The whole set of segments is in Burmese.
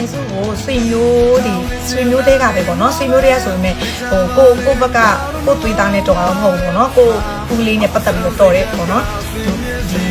ခိုင်စုကိုဆွေမျိုးဒီဆွေမျိုးတဲကပဲပေါ့နော်ဆွေမျိုးတဲကဆိုရင်ဟိုကိုကိုဘက်ကကိုသွေးသားနဲ့တော်အောင်မဟုတ်ဘူးပေါ့နော်ကိုဦးလေးနဲ့ပတ်သက်ပြီးတော့တော်တယ်ပေါ့နော်ဒီ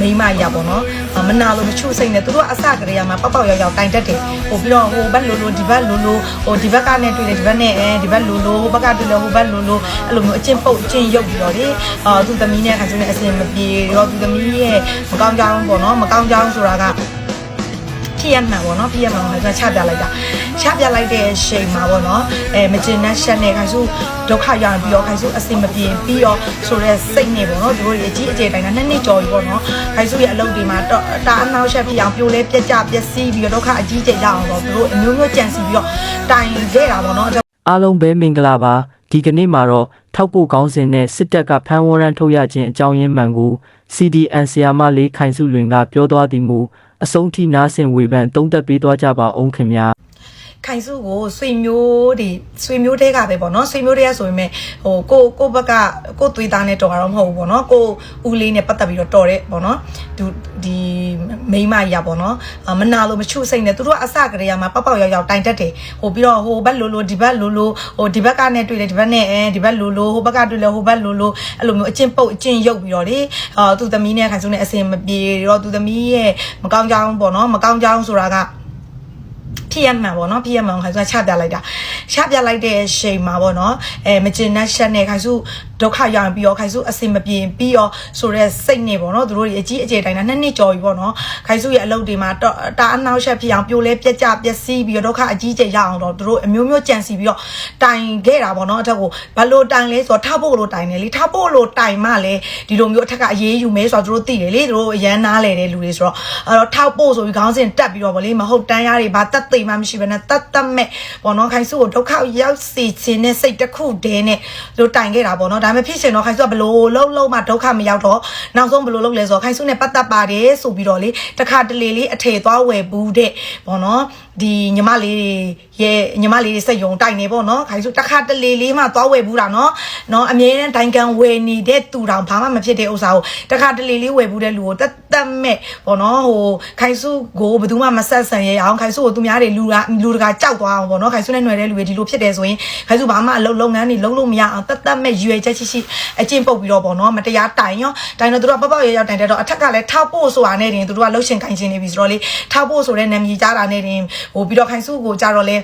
မိမရပေါ့နော်မနာလို့မချူစိတ်နဲ့သူတို့အစကလေးကမှပောက်ပောက်ရောက်ရောက်တိုင်တက်တယ်ဟိုပြီးတော့ဟိုဘက်လိုလိုဒီဘက်လိုလိုဟိုဒီဘက်ကနဲ့တွေ့တယ်ဒီဘက်နဲ့အဲဒီဘက်လိုလိုဟိုဘက်ကတွေ့တယ်ဟိုဘက်လိုလိုအဲ့လိုမျိုးအချင်းပုတ်အချင်းရုပ်ပြီးတော့လေအာသူသမီးနဲ့ခိုင်စုနဲ့အစင်မပြေတော့သူသမီးရဲ့မကောင်းကြောင်းပေါ့နော်မကောင်းကြောင်းဆိုတာက ဖြစ်ရမှန်ပေါ့နော်ဖြစ်ရမှန်ကိုချပြလိုက်တာချပြလိုက်တဲ့အချိန်မှာပေါ့နော်အဲမကျင်တဲ့ရှက်နဲ့ခိုင်စုဒုက္ခရပြီးတော့ခိုင်စုအစင်မပြေပြီးတော့ဆိုတော့စိတ်နဲ့ပေါ့နော်တို့ရဲ့အကြီးအကျယ်တိုင်းကနှစ်နှစ်ကျော်ပြီပေါ့နော်ခိုင်စုရဲ့အလုပ်တွေမှာတာအနောက်ရှက်ဖြစ်အောင်ပြိုလဲပြက်ကြပျက်စီးပြီးတော့ဒုက္ခအကြီးကျယ်ရအောင်တော့တို့အမျိုးမျိုးကြံစီပြီးတော့တိုင်ခဲ့တာပေါ့နော်အားလုံးပဲမင်္ဂလာပါဒီကနေ့မှာတော့ထောက်ပို့ကောင်းစဉ်နဲ့စစ်တပ်ကဖမ်းဝရမ်းထုတ်ရခြင်းအကြောင်းရင်းမှန်ကို CDN ဆီယာမလေးခိုင်စုလွင်ကပြောသွားသည်မူ အဆုံးထိနားဆင်ဝေဖန်တုံးသက်ပေးသွားကြပါအောင်ခင်ဗျာ ခိုင်စုကိုဆွေမျိုးတွေဆွေမျိုးတဲကပဲပေါ့နော်ဆွေမျိုးတဲကဆိုရင်မဲ့ဟိုကိုကိုဘက်ကကိုသွေးသားနဲ့တော်တာတော့မဟုတ်ဘူးပေါ့နော်ကိုဦးလေးနဲ့ပတ်သက်ပြီးတော့တော်တယ်ပေါ့နော်သူဒီမိမရပေါ့နော်မနာလို့မချူစိတ်နဲ့သူတို့အစကလေးကမှပောက်ပောက်ရောက်ရောက်တိုင်တက်တယ်ဟိုပြီးတော့ဟိုဘက်လိုလိုဒီဘက်လိုလိုဟိုဒီဘက်ကနဲ့တွေ့တယ်ဒီဘက်နဲ့အဲဒီဘက်လိုလိုဟိုဘက်ကတွေ့တယ်ဟိုဘက်လိုလိုအဲ့လိုမျိုးအချင်းပုတ်အချင်းရုပ်ပြီးတော့လေအာသူသမီးနဲ့ခိုင်စုနဲ့အစင်မပြေတော့သူသမီးရဲ့မကောင်းကြောင်းပေါ့နော်မကောင်းကြောင်းဆိုတာက ဖြစ်ရမှန်ပေါ့နော်ဖြစ်ရမှန်ခိုင်စုကချပြလိုက်တာချပြလိုက်တဲ့အချိန်မှာပေါ့နော်အဲမကျင်တဲ့ရှက်နဲ့ခိုင်စုဒုက္ခရပြီးတော့ခိုင်စုအစင်မပြေပြီးတော့ဆိုတော့စိတ်နဲ့ပေါ့နော်သူတို့တွေအကြီးအကျယ်တိုင်းကနှစ်နှစ်ကျော်ပြီပေါ့နော်ခိုင်စုရဲ့အလုပ်တွေမှာတာအနောက်ရှက်ဖြစ်အောင်ပြိုလဲပြက်ကြပျက်စီးပြီးတော့ဒုက္ခအကြီးကျယ်ရအောင်တော့သူတို့အမျိုးမျိုးကြံစီပြီးတော့တိုင်ခဲ့တာပေါ့နော်အထက်ကိုဘလို့တိုင်လဲဆိုတော့ထားဖို့လို့တိုင်တယ်လေထားဖို့လို့တိုင်မှလည်းဒီလိုမျိုးအထက်ကအေးယူမဲဆိုတော့သူတို့သိတယ်လေသူတို့အရန်နားလဲတဲ့လူတွေဆိုတော့အဲ့တော့ထောက်ဖို့ဆိုပြီးခေါင်းစဉ်တက်ပြီးတော့ဗောလေမဟုတ်တန်းရတွေဘာတက်သိမ်မှမရှိဘဲနဲ့တတ်တတ်မဲ့ပေါ့နော်ခိုင်စုကိုဒုက္ခရောက်စီခြင်းနဲ့စိတ်တစ်ခုတည်းနဲ့သူတိုင်ခဲ့တာပေါ့နော်ဒါပေမဲ့ဖြစ်ရှင်တော့ခိုင်စုကဘလို့လုံးလုံးမှဒုက္ခမရောက်တော့နောက်ဆုံးဘလို့လုံးလဲဆိုတော့ခိုင်စုနဲ့ပတ်သက်ပါတယ်ဆိုပြီးတော့လေတခါတလေလေးအထည်သွားဝယ်ဘူးတဲ့ပေါ့နော်ဒီညီမလေးရဲ့ညီမလေးစိတ်ယုံတိုင်နေပေါ့နော်ခိုင်စုတခါတလေလေးမှသွားဝယ်ဘူးတာနော်နော်အမြဲတမ်းတိုင်ကန်ဝယ်နေတဲ့သူတောင်ဘာမှမဖြစ်တဲ့ဥစ္စာကိုတခါတလေလေးဝယ်ဘူးတဲ့လူကိုတတ်တတ်မဲ့ပေါ့နော်ဟိုခိုင်စုကိုဘယ်သူမှမဆက်ဆံရအောင်ခိုင်စုကိုသူများတွေလူကလူတကာကြောက်သွားအောင်ပေါ့နော်ခိုင်စုနဲ့ຫນွယ်တဲ့လူတွေဒီလိုဖြစ်တယ်ဆိုရင်ခိုင်စုဘာမှအလုပ်လုပ်ငန်းတွေလုပ်လို့မရအောင်တတ်တတ်မဲ့ရွယ်ချက်ရှိရှိအကျင့်ပုတ်ပြီးတော့ပေါ့နော်မတရားတိုင်ရောတိုင်တော့သူတို့ကပောက်ပောက်ရရောက်တိုင်တဲ့တော့အထက်ကလည်းထောက်ဖို့ဆိုတာနဲ့တင်သူတို့ကလှုပ်ရှင်ခိုင်ရှင်နေပြီဆိုတော့လေထောက်ဖို့ဆိုတဲ့နာမည်ကြားတာနဲ့တင်ဟိုပြီးတော့ခိုင်စုကိုကြတော့လေ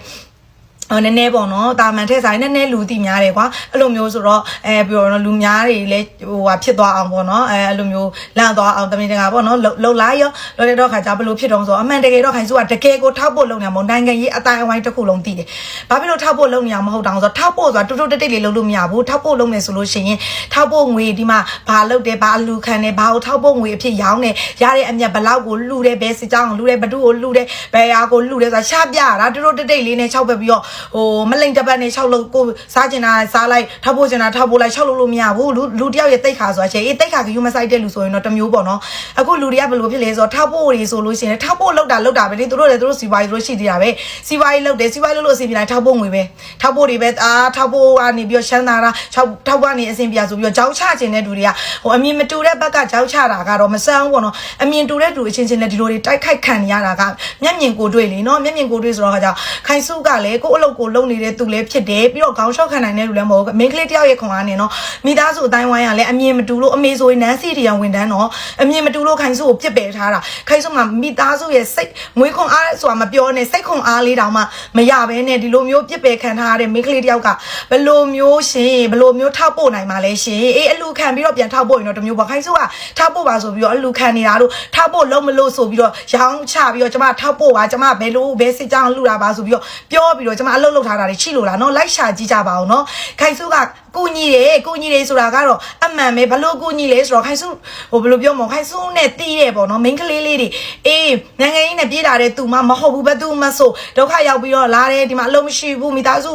အော်နည်းနည်းပေါ့နော်တာမန်ထက်ဆိုင်နည်းနည်းလူတိများတယ်ကွာအဲ့လိုမျိုးဆိုတော့အဲပြောတော့လူများတွေလည်းဟိုဟာဖြစ်သွားအောင်ပေါ့နော်အဲအဲ့လိုမျိုးလန့်သွားအောင်တမင်တကာပေါ့နော်လှုပ်လာရောလောတဲ့တော့ခါကြဘလို့ဖြစ်တော့ဆိုအမှန်တကယ်တော့ခိုင်စုကတကယ်ကိုထောက်ဖို့လုပ်နေမှာနိုင်ငံရေးအတိုင်းအဝိုင်းတစ်ခုလုံးတည်တယ်ဘာဖြစ်လို့ထောက်ဖို့လုပ်နေရမဟုတ်တောင်ဆိုတော့ထောက်ဖို့ဆိုတာတူတူတိတ်တိတ်လေးလုပ်လို့မရဘူးထောက်ဖို့လုပ်မယ်ဆိုလို့ရှိရင်ထောက်ဖို့ငွေဒီမှာဘာလုပ်တယ်ဘာလူခံတယ်ဘာကိုထောက်ဖို့ငွေအဖြစ်ရောင်းတယ်ရတဲ့အမြတ်ဘလောက်ကိုလှူတယ်ဘယ်စစ်ကြောင်းကိုလှူတယ်ဘသူ့ကိုလှူတယ်ဘယ်ဟာကိုလှူတယ်ဆိုတာရှားပြတာတူတူတိတ်တိတ်လေးနဲ့၆ပဲပြီးတော့ဟိုမလိန်တပတ်နဲ့၆လို့ကိုစားကျင်တာစားလိုက်ထောက်ဖို့ကျင်တာထောက်ဖို့လိုက်၆လို့လို့မရဘူးလူလူတယောက်ရဲ့တိတ်ခါဆိုတာချေအေးတိတ်ခါကယူမဆိုင်တဲ့လူဆိုရင်တော့တမျိုးပေါ့နော်အခုလူတွေကဘယ်လိုဖြစ်လဲဆိုတော့ထောက်ဖို့တွေဆိုလို့ရှိရင်ထောက်ဖို့လောက်တာလောက်တာပဲလေသူတို့လည်းသူတို့စီပွားရေးသူတို့ရှိသေးတာပဲစီပွားရေးလောက်တယ်စီပွားရေးလို့လို့အစီအပြေတိုင်းထောက်ဖို့ငွေပဲထောက်ဖို့တွေပဲအာထောက်ဖို့ကနေပြီးတော့ရှမ်းသာတာထောက်ထောက်ကနေအစီအပြေဆိုပြီးတော့ကြောင်းချခြင်းတဲ့လူတွေကဟိုအမြင်မတူတဲ့ဘက်ကကြောင်းချတာကတော့မဆန်းဘူးပေါ့နော်အမြင်တူတဲ့လူအချင်းချင်းလည်းဒီလိုတွေတိုက်ခိုက်ခံနေရတာကမျက်မြင်ကိုတွေ့လေနော်မျက်မြင်ကိုတွေ့ဆိုတော့ခါကျခိုင်စုကလည်းကိုယ့်အလုပ်ကိုလုပ်နေတဲ့သူလည်းဖြစ်တယ်ပြီးတော့ခေါင်းလျှောက်ခံနိုင်တဲ့လူလည်းမဟုတ်ဘူးမင်းကလေးတယောက်ရဲ့ခွန်အားနေနော်မိသားစုအတိုင်းဝိုင်းကလည်းအမြင်မတူလို့အမေဆိုရင်နန်းစီတရားဝန်တန်းတော့အမြင်မတူလို့ခိုင်စုကိုပြစ်ပယ်ထားတာခိုင်စုမှာမိသားစုရဲ့စိတ်ငွေခွန်အားဆိုတာမပြောနဲ့စိတ်ခွန်အားလေးတောင်မှမရဘဲနဲ့ဒီလိုမျိုးပြစ်ပယ်ခံထားရတဲ့မင်းကလေးတယောက်ကဘယ်လိုမျိုးရှင်ဘယ်လိုမျိုးထောက်ပို့နိုင်မှာလဲရှင်အေးအလူခံပြီးတော့ပြန်ထောက်ပို့ရင်တော့တမျိုးပေါ့ခိုင်စုကထောက်ပို့ပါဆိုပြီးတော့အလူခံနေတာတို့ထောက်ပို့လုံးမလို့ဆိုပြီးတော့ရောင်းချပြီးတော့ကျမထောက်ပို့ပါကျမဘယ်လိုဘယ်စစ်ကြောင်းလှူတာပါဆိုပြီးတော့ပြောပြီးတော့ကျမအလုပ်လုပ်ထားတာတွေရှိလို့လားနော်လိုက်ရှာကြည့်ကြပါအောင်နော်ခိုင်စုကကိုညီတယ်ကိုညီတယ်ဆိုတာကတော့အမှန်ပဲဘလို့ကိုညီလဲဆိုတော့ခိုင်စုဟိုဘယ်လိုပြောမလဲခိုင်စုနဲ့တီးတယ်ပေါ့နော်မိန်းကလေးလေးတွေအေးနိုင်ငံရေးနဲ့ပြေးလာတဲ့သူမှမဟုတ်ဘူးဘသူမှဆိုဒုက္ခရောက်ပြီးတော့လာတယ်ဒီမှာအလုံးမရှိဘူးမိသားစု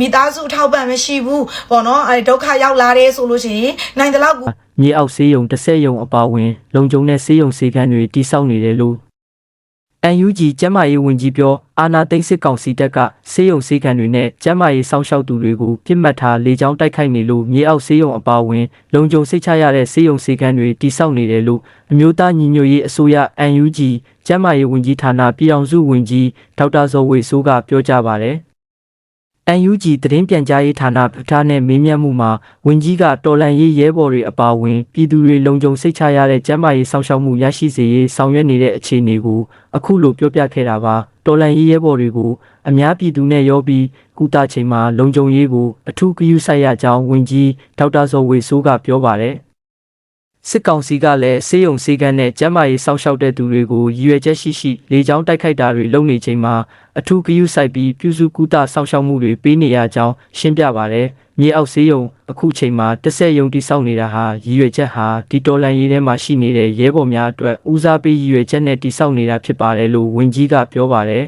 မိသားစုထောက်ပံ့မရှိဘူးပေါ့နော်အဲဒုက္ခရောက်လာတယ်ဆိုလို့ရှိရင်နိုင်တဲ့လောက်ကိုမြေအောက်ဆေးရုံတစ်ဆက်ရုံအပါအဝင် လုံခြုံတဲ့ဆေးရုံဆေးခန်းတွေတိစောက်နေတယ်လို့ UNG ကျန်းမာရေးဝန်ကြီးပြောအာနာသိန်းစစ်ကောင်စီတပ်ကဆေးရုံဆေးကန်တွေနဲ့ကျန်းမာရေးစောင့်ရှောက်သူတွေကိုပြစ်မှတ်ထားလေကြောင်းတိုက်ခိုက်နေလို့မြေအောက်ဆေးရုံအပါအဝင်လုံခြုံစိတ်ချရတဲ့ဆေးရုံဆေးကန်တွေတိစောက်နေတယ်လို့အမျိုးသားညီညွတ်ရေးအစိုးရ UNG ကျန်းမာရေးဝန်ကြီးဌာနပြည်အောင်စုဝန်ကြီးဒေါက်တာဇော်ဝေဆိုးကပြောကြားပါတယ်။ UNG သတင်းပြန်ကြားရေးဌာနပထနဲ့မေးမြန်းမှုမှာဝန်ကြီးကတော်လန်ရေးရဲဘော်တွေအပါအဝင်ပြည်သူတွေလုံခြုံစိတ်ချရတဲ့ကျန်းမာရေးစောင့်ရှောက်မှုရရှိစေရေးဆောင်ရွက်နေတဲ့အခြေအနေကိုအခုလိုပြောပြခဲ့တာပါတော်လန်ရေးရဲဘော်တွေကိုအများပြည်သူနဲ့ရောပြီးကုသချိန်မှာလုံခြုံရေးကိုအထူးဂရုစိုက်ရကြောင်းဝန်ကြီးဒေါက်တာဇော်ဝေဆိုးကပြောပါတယ် စစ်ကောင်စီကလည်းစေယုံစေကန်းနဲ့ကျန်းမာရေးစောင့်ရှောက်တဲ့သူတွေကိုရည်ရွယ်ချက်ရှိရှိလေကြောင်းတိုက်ခိုက်တာတွေလုပ်နေချိန်မှာအထူးဂရုစိုက်ပြီးပြုစုကုသစောင့်ရှောက်မှုတွေပေးနေရကြောင်းရှင်းပြပါရယ်မြေအောက်စေယုံအခုချိန်မှာတစ်ဆက်ယုံတိစောက်နေတာဟာရည်ရွယ်ချက်ဟာဒီတော်လန်ရေးထဲမှာရှိနေတဲ့ရဲဘော်များအတွက်ဦးစားပေးရည်ရွယ်ချက်နဲ့တိစောက်နေတာဖြစ်ပါတယ်လို့ဝန်ကြီးကပြောပါတယ်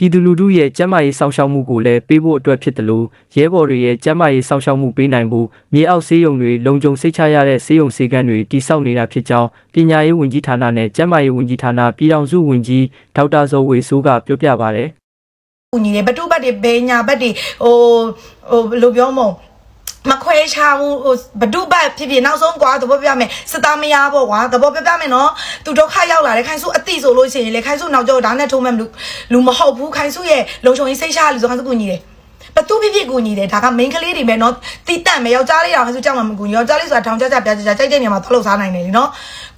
ပြည်သူလူထုရဲ့ကျန်းမာရေးစောင့်ရှောက်မှုကိုလည်းပေးဖို့အတွက်ဖြစ်တယ်လို့ရဲဘော်တွေရဲ့ကျန်းမာရေးစောင့်ရှောက်မှုပေးနိုင်ဖို့မြေအောက်ဆေးရုံတွေလုံခြုံစိတ်ချရတဲ့ဆေးရုံဆေးကန်းတွေတိစောက်နေတာဖြစ်ကြောင်းပညာရေးဝန်ကြီးဌာနနဲ့ကျန်းမာရေးဝန်ကြီးဌာနပြည်ထောင်စုဝန်ကြီးဒေါက်တာဇော်ဝေဆိုးကပြောပြပါရယ်ကူညီတယ်ဘတုဘတ်တွေဘေးညာဘတ်တွေဟိုဟိုဘယ်လိုပြောမလဲ မခွဲခြားဘူးဟိုဘဒုဘတ်ဖြစ်ဖြစ်နောက်ဆုံးကွာသဘောပြမယ်စစ်သားမရပေါ့ကွာသဘောပြပြမယ်နော်သူဒုက္ခရောက်လာတယ်ခိုင်စုအတိဆိုလို့ရှိရင်လေခိုင်စုနောက်ကျောဒါနဲ့ထုံးမဲ့လူလူမဟုတ်ဘူးခိုင်စုရဲ့လုံချုံရေးစိတ်ချလူဆိုခိုင်စုကူညီတယ်ဘသူဖြစ်ဖြစ်ကူညီတယ်ဒါက main ကလေးတွေပဲเนาะတီးတန့်မယ်ယောက်ျားလေးတောင်ခိုင်စုကြောက်မှမကူညီယောက်ျားလေးဆိုတာထောင်ကြကြပြကြကြကြိုက်တဲ့နေရာမှာသွားလို့စားနိုင်တယ်လीเนาะ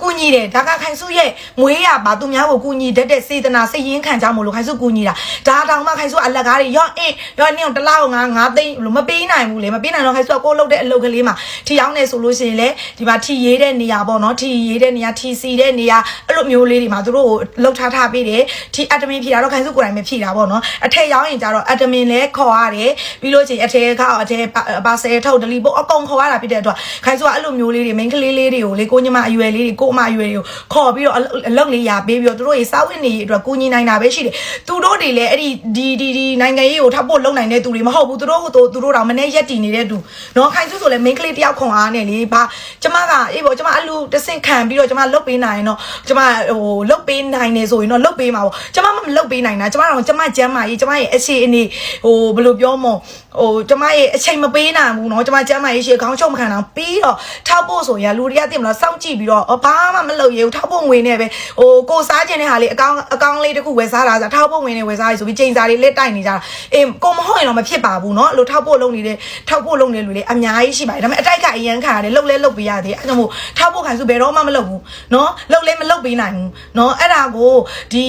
ကူညီတယ်ဒါကခိုင်စုရဲ့မွေးရပါသူများကိုကူညီတတ်တဲ့စေတနာစိတ်ရင်းခံကြမို့လို့ခိုင်စုကူညီတာဒါတောင်မှခိုင်စုအလက်ကားတွေရော့အေးရော့နင်းတလားကိုငါငါသိန်းလို့မပေးနိုင်ဘူးလေမပေးနိုင်တော့ခိုင်စုကကိုလုပ်တဲ့အလုပ်ကလေးမှာထီအောင်နေဆိုလို့ရှိရင်လေဒီမှာထီရေးတဲ့နေရာပေါ့နော်ထီရေးတဲ့နေရာထီစီတဲ့နေရာအဲ့လိုမျိုးလေးတွေမှာသူတို့ကိုလှုပ်ထားထားပေးတယ်ထီအက်ဒမင်ဖြေတာတော့ခိုင်စုကိုယ်တိုင်ပဲဖြေတာပေါ့နော်အထက်ရောင်းရင်ကြတော့အက်ဒမင်လည်းခေါ်ရတယ်ပြီးလို့ချင်းအထက်ကအထက်ပါဆယ်ထုတ်ဒလီပို့အကုန်ခေါ်ရတာဖြစ်တဲ့အတွက်ခိုင်စုကအဲ့လိုမျိုးလေးတွေ main ကလေးလေးတွေကိုလေကိုညမအရွယ်လေးတွေကိုအမအရွယ်တွေကိုခေါ်ပြီးတော့အလုပ်လေးရပေးပြီးတော့သူတို့ရေစားဝတ်နေရေးအတွက်ကူညီနိုင်တာပဲရှိတယ်သူတို့တွေလည်းအဲ့ဒီဒီဒီဒီနိုင်ငံရေးကိုထပ်ဖို့လုပ်နိုင်တဲ့သူတွေမဟုတ်ဘူးသူတို့ကိုသူတို့တော့မနေ့ရက်တည်နေတဲ့သူနော်ခိုင်စုဆိုလည်း main ကလေးတယောက်ခွန်အားနဲ့လေဘာကျမကအေးပေါ့ကျမအလူတဆင့်ခံပြီးတော့ကျမလုတ်ပေးနိုင်ရင်တော့ကျမဟိုလုတ်ပေးနိုင်နေဆိုရင်တော့လုတ်ပေးမှာပေါ့ကျမ မလုတ်ပေးနိုင်တာကျမတော့ကျမကျမ်းမာရေးကျမရဲ့အခြေအနေဟိုဘယ်လိုပြောမလဲဟိုကျမရဲ့အချိန်မပေးနိုင်ဘူးเนาะကျမကျမ်းမာရေးရှေ့ခေါင်းချုပ်မခံအောင်ပြီးတော့ထောက်ဖို့ဆိုရင်လူတွေကတင်မလားစောင့်ကြည့်ပြီးတော့ဘာမှမလုပ်ရဘူးထောက်ဖို့ဝင်နေပဲဟိုကိုစားခြင်းတဲ့ဟာလေးအကောင့်အကောင့်လေးတစ်ခုဝယ်စားတာဆိုထောက်ဖို့ဝင်နေဝယ်စားရဆိုပြီးချိန်စာတွေလက်တိုက်နေကြတာအေးကိုမဟုတ်ရင်တော့မဖြစ်ပါဘူးเนาะအဲ့လိုထောက်ဖို့လုပ်နေတဲ့ထောက်ဖို့လုပ်နေလူလေးအများကြီးရှိပါတယ်ဒါပေမဲ့အတိုက်ကအရန်ခါရတယ်လှုပ်လဲလှုပ်ပေးရသေးတယ်အဲ့ဒါမို့ထောက်ဖို့ခံစုဘယ်တော့မှမလုပ်ဘူးเนาะလှုပ်လဲမလှုပ်ပေးနိုင်ဘူးเนาะအဲ့ဒါကိုဒီ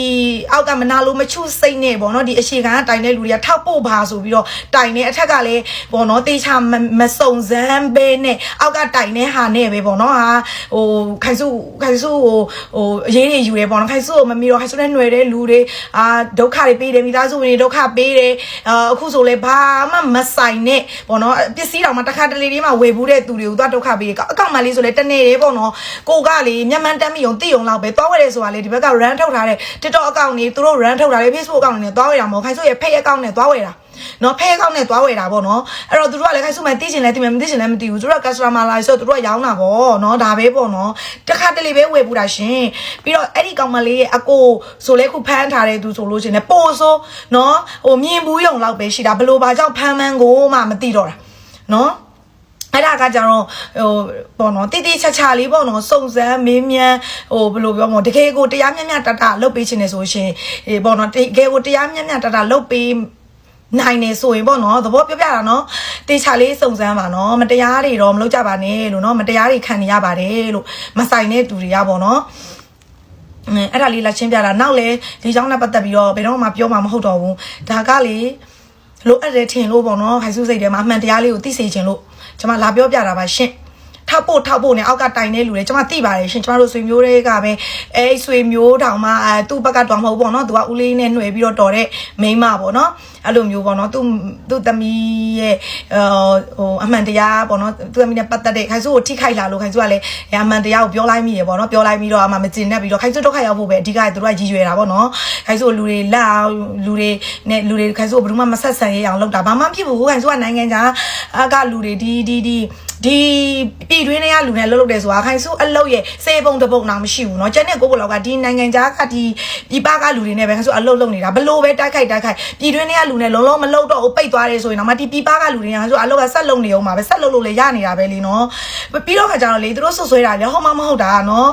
အောက်ကမ ဒါလိုမချွတ်စိတ်နဲ့ပေါ့နော်ဒီအရှိကတိုင်တဲ့လူတွေကထောက်ပို့ပါဆိုပြီးတော့တိုင်နေအထက်ကလည်းပေါ့နော်တေချာမစုံစမ်းပဲနဲ့အောက်ကတိုင်နေဟာနဲ့ပဲပေါ့နော်ဟာဟိုခိုင်စုခိုင်စုဟိုဟိုအရေးတွေယူတယ်ပေါ့နော်ခိုင်စုကိုမမီတော့ခိုင်စုနဲ့ຫນွယ်တဲ့လူတွေအာဒုက္ခတွေပေးတယ်မိသားစုဝင်တွေဒုက္ခပေးတယ်အခုဆိုလဲဘာမှမဆိုင်နဲ့ပေါ့နော်ပစ္စည်းတော်မှတစ်ခါတလေလေးမှဝယ်ဘူးတဲ့သူတွေကိုသွားဒုက္ခပေးတယ်အကောင်မလေးဆိုလဲတနေတယ်ပေါ့နော်ကိုကလေမျက်မှန်တက်မိုံတိုံလောက်ပဲသွားဝယ်တယ်ဆိုတာလေဒီဘက်က run ထုတ်ထားတဲ့ TikTok account နေသူတို့ run ထုတ်ထားတဲ့ Facebook အကောင့်တွေနဲ့သွားဝယ်တာမဟုတ်ခိုင်စုရဲ့ page အကောင့်နဲ့သွားဝယ်တာနော်ဖဲကောက်နဲ့သွားဝယ်တာပေါ့နော်အဲ့တော့သူတို့ကလည်းခိုင်းစုမှသိချင်လဲသိမယ်မသိချင်လဲမသိဘူးသူတို့က customer လာဆိုသူတို့ကရောင်းတာပေါ့နော်ဒါပဲပေါ့နော်တစ်ခါတလေပဲဝယ်ပူတာရှင်ပြီးတော့အဲ့ဒီကောင်မလေးရဲ့အကိုဆိုလဲခုဖမ်းထားတဲ့သူဆိုလို့ရှင်လဲပို့ဆိုနော်ဟိုမြင်ဘူးယုံလောက်ပဲရှိတာဘလို့ဘာကြောင့်ဖမ်းမှန်းကိုမှမသိတော့တာနော် အဲ့ဒါကကြတော့ဟိုပေါ့နော်တိတိချာချာလေးပေါ့နော်စုံစမ်းမေးမြန်းဟိုဘယ်လိုပြောမလဲတကယ်ကိုတရားမျှမျှတတလုပ်ပေးခြင်းနေဆိုရှင်ဟေပေါ့နော်တကယ်ကိုတရားမျှမျှတတလုပ်ပေးနိုင်နေဆိုရင်ပေါ့နော်သဘောပြောပြတာနော်တေချာလေးစုံစမ်းပါနော်မတရားတွေတော့မလုပ်ကြပါနဲ့လို့နော်မတရားတွေခံနေရပါတယ်လို့မဆိုင်တဲ့သူတွေကပေါ့နော်အဲ့ဒါလေးလာချင်းပြတာနောက်လေဒီကြောင့်လည်းပတ်သက်ပြီးတော့ဘယ်တော့မှပြောမှာမဟုတ်တော့ဘူးဒါကလေလိုအပ်တယ်ထင်လို့ပေါ့နော်ခိုင်စုစိတ်ထဲမှာအမှန်တရားလေးကိုသိစေချင်လို့ ကျွန်မလာပြောပြတာပါရှင့် ထောက်ဖို့ထောက်ဖို့နဲ့အောက်ကတိုင်နေလူတွေကျွန်မသိပါတယ်ရှင်ကျွန်တော်တို့ဆွေမျိုးတွေကပဲအဲဆွေမျိုးတောင်မှအဲသူ့ဘက်ကတောင်မဟုတ်ပေါ့နော်သူကဦးလေးနဲ့ຫນွယ်ပြီးတော့တော်တဲ့မိန်းမပေါ့နော်အဲ့လိုမျိုးပေါ့နော်သူ့သူ့သမီးရဲ့ဟိုအမှန်တရားပေါ့နော်သူ့သမီးနဲ့ပတ်သက်တဲ့ခိုင်စုကိုထိခိုက်လာလို့ခိုင်စုကလည်းအမှန်တရားကိုပြောလိုက်မိရပေါ့နော်ပြောလိုက်ပြီးတော့အမှမကျင်တတ်ပြီးတော့ခိုင်စုဒုက္ခရောက်ဖို့ပဲအဓိကသူတို့ကရည်ရွယ်တာပေါ့နော်ခိုင်စုလူတွေလက်အောင်လူတွေနဲ့လူတွေခိုင်စုကိုဘယ်သူမှမဆက်ဆံရအောင်လုပ်တာဘာမှဖြစ်ဘူးခိုင်စုကနိုင်ငံခြားအကလူတွေဒီဒီဒီ ဒီပြည်တွင်းတွေကလူနဲ့လှုပ်လှုပ်တယ်ဆိုတာခိုင်စုအလုတ်ရဲ့စေပုံတပုံတော့မရှိဘူးเนาะကျန်တဲ့ကိုဘလောက်ကဒီနိုင်ငံခြားကဒီပြည်ပကလူတွေနဲ့ပဲခိုင်စုအလုတ်လုပ်နေတာဘလို့ပဲတိုက်ခိုက်တိုက်ခိုက်ပြည်တွင်းတွေကလူနဲ့လုံးလုံးမလှုပ်တော့ဘူးပိတ်သွားတယ်ဆိုရင်တော့မဒီပြည်ပကလူတွေကခိုင်စုအလုတ်ကဆက်လုံနေအောင်ပါပဲဆက်လုံလို့လည်းရနေတာပဲလीเนาะပြီးတော့ခါကျတော့လေသူတို့ဆွဆွဲတာလေဟောမမဟုတ်တာเนาะ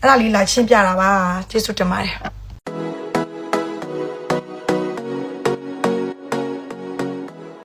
အဲ့ဒါလေးလာရှင်းပြတာပါကျေးဇူးတင်ပါတယ်